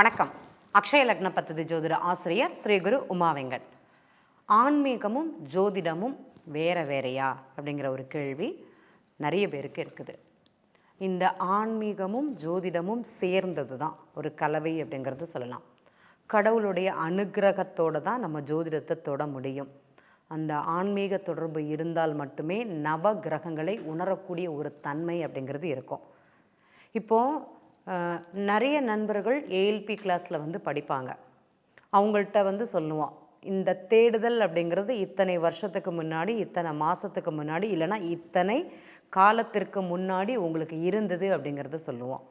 வணக்கம். அக்ஷய லக்ன பத்தது ஜோதிட ஆசிரியர் ஸ்ரீகுரு உமாவெங்கட் ஆன்மீகமும் ஜோதிடமும் வேற வேறையா? அப்படிங்கிற ஒரு கேள்வி நிறைய பேருக்கு இருக்குது. இந்த ஆன்மீகமும் ஜோதிடமும் சேர்ந்தது தான் ஒரு கலவை அப்படிங்கிறது சொல்லலாம். கடவுளுடைய அனுக்கிரகத்தோடு தான் நம்ம ஜோதிடத்தை தொட முடியும். அந்த ஆன்மீக தொடர்பு இருந்தால் மட்டுமே நவ கிரகங்களை உணரக்கூடிய ஒரு தன்மை அப்படிங்கிறது இருக்கும். இப்போது நிறைய நண்பர்கள் ஏஎல்பி கிளாஸில் வந்து படிப்பாங்க. அவங்கள்ட்ட வந்து சொல்லுவோம் இந்த தேடுதல் அப்படிங்கிறது இத்தனை வருஷத்துக்கு முன்னாடி இத்தனை மாதத்துக்கு முன்னாடி இல்லைன்னா இத்தனை காலத்திற்கு முன்னாடி உங்களுக்கு இருந்தது அப்படிங்கிறத சொல்லுவோம்.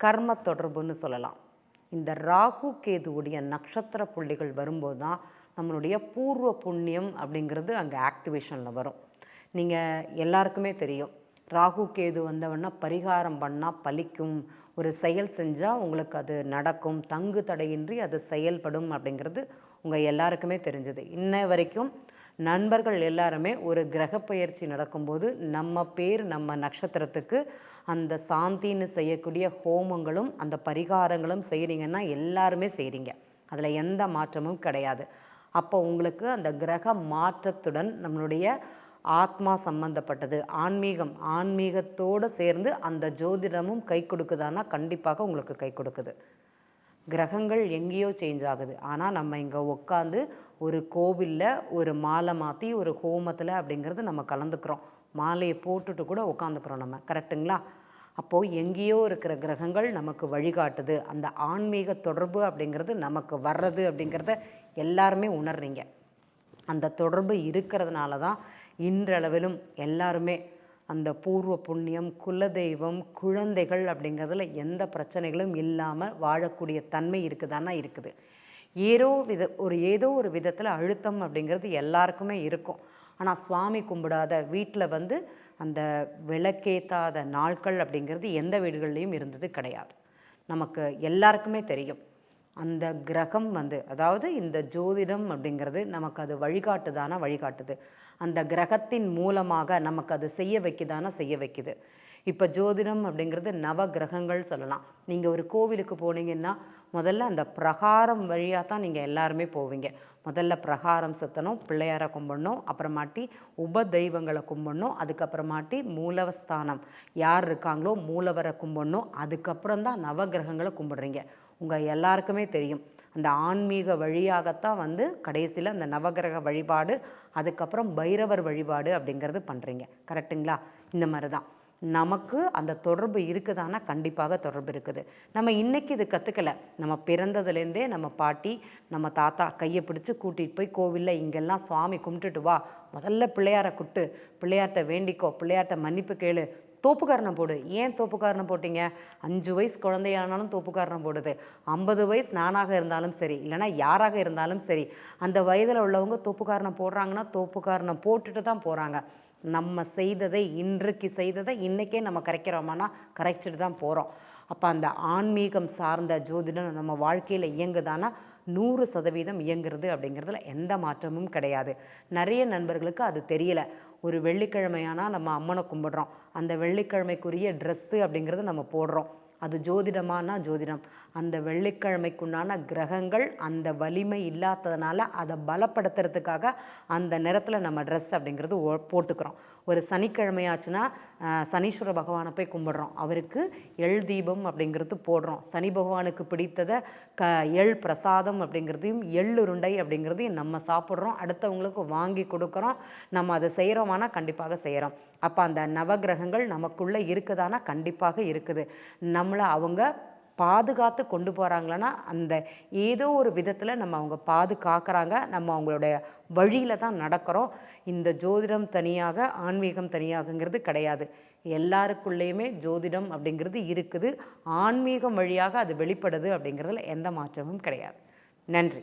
கர்ம தொடர்புன்னு சொல்லலாம். இந்த ராகு கேதுவுடைய நட்சத்திர புள்ளிகள் வரும்போது தான் நம்மளுடைய பூர்வ புண்ணியம் அப்படிங்கிறது அங்கே ஆக்டிவேஷனில் வரும். நீங்கள் எல்லாருக்குமே தெரியும் ராகு கேது வந்தவொடனே பரிகாரம் பண்ணால் பலிக்கும் ஒரு செயல் செஞ்சால் உங்களுக்கு அது நடக்கும். தங்கு தடையின்றி அது செயல்படும் அப்படிங்கிறது உங்கள் எல்லாருக்குமே தெரிஞ்சது. இன்ன வரைக்கும் நண்பர்கள் எல்லாருமே ஒரு கிரகப்பெயர்ச்சி நடக்கும்போது நம்ம பேர் நம்ம நட்சத்திரத்துக்கு அந்த சாந்தின்னு செய்யக்கூடிய ஹோமங்களும் அந்த பரிகாரங்களும் செய்கிறீங்கன்னா எல்லாருமே செய்கிறீங்க அதில் எந்த மாற்றமும் கிடையாது. அப்போ உங்களுக்கு அந்த கிரக மாற்றத்துடன் நம்மளுடைய ஆத்மா சம்பந்தப்பட்டது. ஆன்மீகம் ஆன்மீகத்தோடு சேர்ந்து அந்த ஜோதிடமும் கை கொடுக்குதானா கண்டிப்பாக உங்களுக்கு கை கொடுக்குது. கிரகங்கள் எங்கேயோ சேஞ்ச் ஆகுது. ஆனால் நம்ம இங்கே உட்காந்து ஒரு கோவிலில் ஒரு மாலை மாற்றி ஒரு ஹோமத்தில் அப்படிங்கிறது நம்ம கலந்துக்கிறோம். மாலையை போட்டுட்டு கூட உட்காந்துக்கிறோம் நம்ம. கரெக்டுங்களா அப்போது எங்கேயோ இருக்கிற கிரகங்கள் நமக்கு வழிகாட்டுது. அந்த ஆன்மீக தொடர்பு அப்படிங்கிறது நமக்கு வர்றது அப்படிங்கிறத எல்லாருமே உணர்றீங்க. அந்த தொடர்பு இருக்கிறதுனால தான் இன்றளவிலும் எல்லாருமே அந்த பூர்வ புண்ணியம் குலதெய்வம் குழந்தைகள் அப்படிங்கிறதுல எந்த பிரச்சனைகளும் இல்லாமல் வாழக்கூடிய தன்மை இருக்குதானா இருக்குது. ஏதோ வித ஒரு ஏதோ ஒரு விதத்தில் அழுத்தம் அப்படிங்கிறது எல்லாருக்குமே இருக்கும். ஆனால் சுவாமி கும்பிடாத வீட்டில் வந்து அந்த விளக்கேத்தாத நாட்கள் அப்படிங்கிறது எந்த வீடுகள்லையும் இருந்தது கிடையாது. நமக்கு எல்லாருக்குமே தெரியும். அந்த கிரகம் வந்து அதாவது இந்த ஜோதிடம் அப்படிங்கிறது நமக்கு அது வழிகாட்டுதானா வழிகாட்டுது. அந்த கிரகத்தின் மூலமாக நமக்கு அது செய்ய வைக்குதானா செய்ய வைக்குது. இப்போ ஜோதிடம் அப்படிங்கிறது நவ கிரகங்கள் சொல்லலாம். நீங்கள் ஒரு கோவிலுக்கு போனீங்கன்னா முதல்ல அந்த பிரகாரம் வழியாக தான் நீங்கள் எல்லாருமே போவீங்க. முதல்ல பிரகாரம் சுற்றணும் பிள்ளையாரை கும்பிடணும் அப்புறமாட்டி உப தெய்வங்களை கும்பிடணும் அதுக்கப்புறமாட்டி மூலவஸ்தானம் யார் இருக்காங்களோ மூலவரை கும்பிடணும் அதுக்கப்புறம் தான் நவகிரகங்களை கும்பிடுறீங்க. உங்கள் எல்லாருக்குமே தெரியும். அந்த ஆன்மீக வழியாகத்தான் வந்து கடைசியில் அந்த நவகிரக வழிபாடு அதுக்கப்புறம் பைரவர் வழிபாடு அப்படிங்கிறது பண்ணுறீங்க கரெக்டுங்களா இந்த மாதிரி தான் நமக்கு அந்த தொடர்பு இருக்குதானா கண்டிப்பாக தொடர்பு இருக்குது. நம்ம இன்றைக்கி இது கற்றுக்கல நம்ம பிறந்ததுலேருந்தே நம்ம பாட்டி நம்ம தாத்தா கையை பிடிச்சி கூட்டிகிட்டு போய் கோவிலில் இங்கெல்லாம் சுவாமி கும்பிட்டுட்டு வா முதல்ல பிள்ளையாரை குட்டு பிள்ளையார்ட்ட வேண்டிக்கோ பிள்ளையார்ட்ட மன்னிப்பு கேளு தோப்புக்காரணம் போடு. ஏன் தோப்புக்காரணம் போட்டீங்க? அஞ்சு வயசு குழந்தையானாலும் தோப்புக்காரணம் போடுது. ஐம்பது வயசு நானாக இருந்தாலும் சரி இல்லைனா யாராக இருந்தாலும் சரி அந்த வயதில் உள்ளவங்க தோப்புக்காரணம் போடுறாங்கன்னா தோப்புக்காரணம் போட்டுட்டு தான் போகிறாங்க நம்ம செய்ததை இன்றைக்கு செய்ததை இன்றைக்கே நம்ம கரைக்கிறோமானா கரைச்சிட்டு தான் போகிறோம் அப்போ அந்த ஆன்மீகம் சார்ந்த ஜோதிடம் நம்ம வாழ்க்கையில் இயங்குதானா? நூறு சதவீதம் இயங்குறது அப்படிங்கிறதுல எந்த மாற்றமும் கிடையாது. நிறைய நண்பர்களுக்கு அது தெரியலை. ஒரு வெள்ளிக்கிழமையானால் நம்ம அம்மனை கும்பிடுறோம். அந்த வெள்ளிக்கிழமைக்குரிய ட்ரெஸ்ஸு அப்படிங்கிறது நம்ம போடுறோம். அது ஜோதிடமானா ஜோதிடம். அந்த வெள்ளிக்கிழமைக்குண்டான கிரகங்கள் அந்த வலிமை இல்லாததுனால அதை பலப்படுத்துறதுக்காக அந்த நேரத்தில் நம்ம ட்ரெஸ் அப்படிங்கிறது போட்டுக்கிறோம். ஒரு சனிக்கிழமையாச்சுன்னா சனீஸ்வர பகவானை போய் கும்பிடுறோம். அவருக்கு எள் தீபம் அப்படிங்கிறது போடுறோம். சனி பகவானுக்கு பிடித்ததை க எள் பிரசாதம் அப்படிங்கிறதையும் எள் உருண்டை அப்படிங்கிறதையும் நம்ம சாப்பிட்றோம். அடுத்தவங்களுக்கு வாங்கி கொடுக்குறோம். நம்ம அதை செய்கிறோமானா கண்டிப்பாக செய்கிறோம் அப்போ அந்த நவகிரகங்கள் நமக்குள்ளே இருக்குதானா? கண்டிப்பாக இருக்குது. நம்மளை அவங்க பாதுகாத்து கொண்டு போகிறாங்களன்னா அந்த ஏதோ ஒரு விதத்தில் நம்ம அவங்க பாதுகாக்கிறாங்க. நம்ம அவங்களுடைய வழியில் தான் நடக்கிறோம். இந்த ஜோதிடம் தனியாக ஆன்மீகம் தனியாகங்கிறது கிடையாது. எல்லாருக்குள்ளேயுமே ஜோதிடம் அப்படிங்கிறது இருக்குது. ஆன்மீகம் வழியாக அது வெளிப்படுது அப்படிங்கிறதுல எந்த மாற்றமும் கிடையாது. நன்றி.